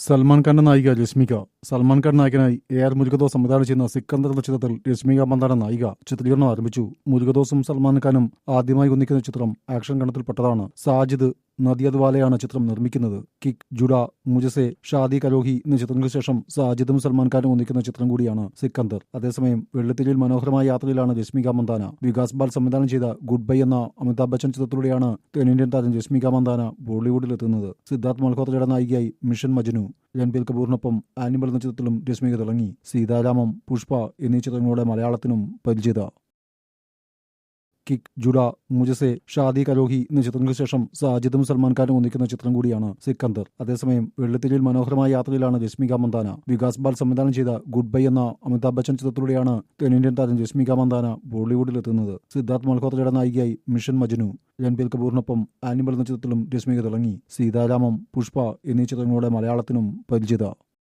സൽമാൻ ഖാന്റെ നായിക രശ്മിക. സൽമാൻ ഖാൻ നായകനായി എ ആർ മുരുകദോസ് സംവിധാനം ചെയ്യുന്ന സിക്കന്ദർ എന്ന ചിത്രത്തിൽ രശ്മിക മന്ദാന നായിക ചിത്രീകരണം ആരംഭിച്ചു. മുരുകദോസും സൽമാൻ ഖാനും ആദ്യമായി ഒന്നിക്കുന്ന ചിത്രം ആക്ഷൻ ഗണത്തിൽപ്പെട്ടതാണ്. സാജിദ് നദിയത് വാലയാണ് ചിത്രം നിർമ്മിക്കുന്നത്. കിക് ജുഡ മുജസെ ഷാദി കലോഹി എന്ന ചിത്രങ്ങൾക്ക് ശേഷം സാജിദും സൽമാൻ ഖാനും ഒന്നിക്കുന്ന ചിത്രം കൂടിയാണ് സിക്കന്ദർ. അതേസമയം വെള്ളിത്തിരിയിൽ മനോഹരമായ യാത്രയിലാണ് രശ്മിക മന്ദാന. വികാസ് ബാൽ സംവിധാനം ചെയ്ത ഗുഡ് ബൈ എന്ന അമിതാഭ് ബച്ചൻ ചിത്രത്തിലൂടെയാണ് തെന്നിന്ത്യൻ താരം രശ്മിക മന്ദാന ബോളിവുഡിലെത്തുന്നത് സിദ്ധാർത്ഥ് മൽഹോത്രയുടെ നായികയായി മിഷൻ മജനു രൺബീർ കപൂറിനൊപ്പം ആനിമൽ എന്ന ചിത്രത്തിലും രശ്മിക തിളങ്ങി. സീതാരാമം പുഷ്പ എന്നീ ചിത്രങ്ങളുടെ മലയാളത്തിനും പരിചിത. കിക്ക് ജുഡ മുജസെ ഷാദി കരോഹി എന്ന ചിത്രങ്ങൾക്ക് ശേഷം സാജിദും സൽമാൻ ഖാനും ഒന്നിക്കുന്ന ചിത്രം കൂടിയാണ് സിക്കന്ദർ. അതേസമയം വെള്ളിത്തിരിയിൽ മനോഹരമായ യാത്രയിലാണ് രശ്മിക മന്ദാന. വികാസ് ബാൽ സംവിധാനം ചെയ്ത ഗുഡ് ബൈ എന്ന അമിതാഭ് ബച്ചൻ ചിത്രത്തിലൂടെയാണ് തെന്നിന്ത്യൻ താരം രശ്മിക മന്ദാന ബോളിവുഡിലെത്തുന്നത് സിദ്ധാർത്ഥ് മൽഹോത്രയുടെ നായികയായി മിഷൻ മജ്നു രൺബീർ കപൂറിനൊപ്പം ആനിമൽ എന്ന ചിത്രത്തിലും രശ്മിക തിളങ്ങി. സീതാരാമം പുഷ്പ എന്നീ ചിത്രങ്ങളുടെ മലയാളത്തിനും പരിചിത.